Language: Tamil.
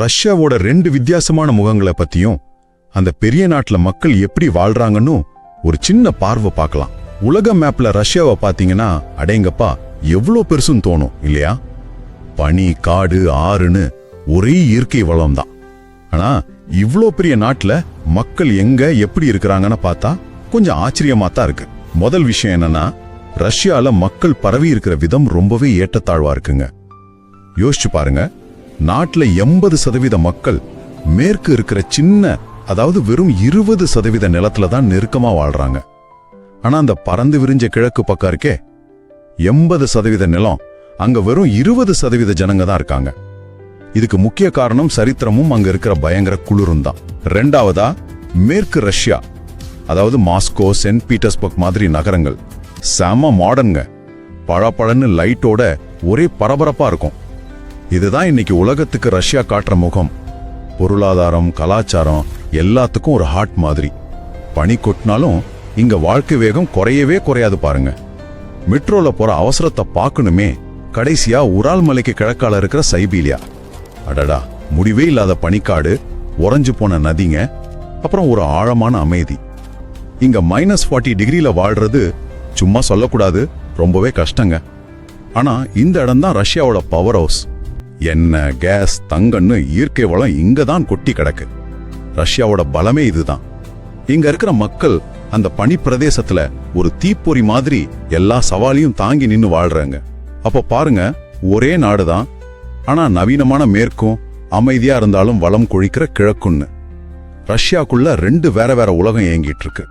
ரஷ்யாவோட ரெண்டு வித்தியாசமான முகங்களை பத்தியும் அந்த பெரிய நாட்டில் மக்கள் எப்படி வாழ்றாங்கன்னு ஒரு சின்ன பார்வை பார்க்கலாம். உலக மேப்ல ரஷ்யாவை பார்த்தீங்கன்னா அடேங்கப்பா எவ்வளோ பெருசுன்னு தோணும் இல்லையா? பனி காடு ஆறுன்னு ஒரே இயற்கை வளம் தான் ஆனா இவ்வளோ பெரிய நாட்டில் மக்கள் எங்க எப்படி இருக்கிறாங்கன்னு பார்த்தா கொஞ்சம் ஆச்சரியமா தான் இருக்கு. முதல் விஷயம் என்னன்னா ரஷ்யாவில் மக்கள் பரவி இருக்கிற விதம் ரொம்பவே ஏற்றத்தாழ்வா இருக்குங்க. யோசிச்சு பாருங்க. நாட்டில் எண்பது சதவீத மக்கள் மேற்கு இருக்கிற சின்ன அதாவது வெறும் இருபது சதவீத நிலத்துல தான் நெருக்கமா வாழ்றாங்க. ஆனா அந்த பறந்து விரிஞ்ச கிழக்கு பக்கம் இருக்கே எண்பது சதவீத நிலம் அங்க வெறும் இருபது சதவீத ஜனங்க தான் இருக்காங்க. இதுக்கு முக்கிய காரணம் சரித்திரமும் அங்க இருக்கிற பயங்கர குளிரும் தான். ரெண்டாவதா மேற்கு ரஷ்யா அதாவது மாஸ்கோ சென்ட் பீட்டர்ஸ்பர்க் மாதிரி நகரங்கள். செம மாடர்னுங்க பழப்பழன்னு லைட்டோட ஒரே பரபரப்பா இருக்கும். இதுதான் இன்னைக்கு உலகத்துக்கு ரஷ்யா காட்டுற முகம். பொருளாதாரம் கலாச்சாரம் எல்லாத்துக்கும் ஒரு ஹார்ட் மாதிரி. பனி கொட்டினாலும் இங்க வாழ்க்கை வேகம் குறையவே குறையாது பாருங்க. மெட்ரோல போற அவசரத்தை பார்க்கணுமே. கடைசியா உரால் மலைக்கு கிழக்கால இருக்கிற சைபீலியா அடடா முடிவே இல்லாத பனிக்காடு உறைஞ்சு போன நதிங்க அப்புறம் ஒரு ஆழமான அமைதி. இங்க மைனஸ் ஃபார்ட்டி டிகிரியில வாழ்றது சும்மா சொல்லக்கூடாது ரொம்பவே கஷ்டங்க. ஆனா இந்த இடம் தான் ரஷ்யாவோட பவர் ஹவுஸ் எண்ணெய் கேஸ் தங்கன்னு இயற்கை வளம் இங்க தான் கொட்டி கிடக்கு. ரஷ்யாவோட பலமே இதுதான். இங்க இருக்கிற மக்கள் அந்த பனி பிரதேசத்துல ஒரு தீப்பொறி மாதிரி எல்லா சவாலையும் தாங்கி நின்று வாழ்றாங்க. அப்போ பாருங்க ஒரே நாடு தான் ஆனா நவீனமான மேற்கும் அமைதியா இருந்தாலும் வளம் கொழிக்கிற கிழக்குன்னு. ரஷ்யாக்குள்ள ரெண்டு வேற வேற உலகம் இயங்கிட்டு இருக்கு.